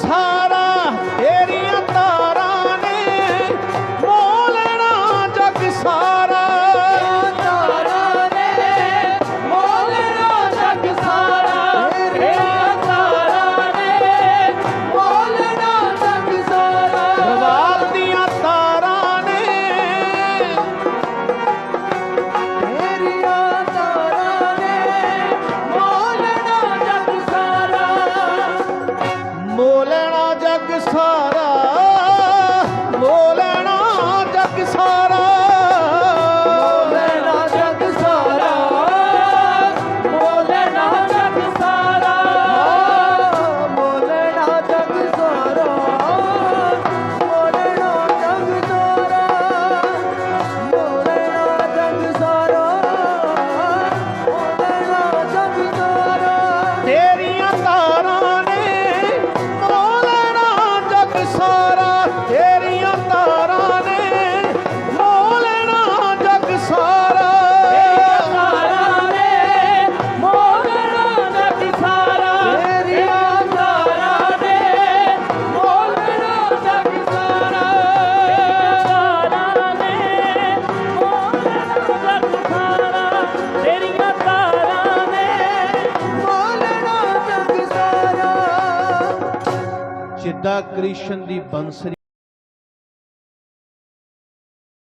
this. ਮੋਲਣਾ ਜਗ ਸਾਰਾ। começar ਜਿੱਦਾਂ ਕ੍ਰਿਸ਼ਨ ਦੀ ਬੰਸਰੀ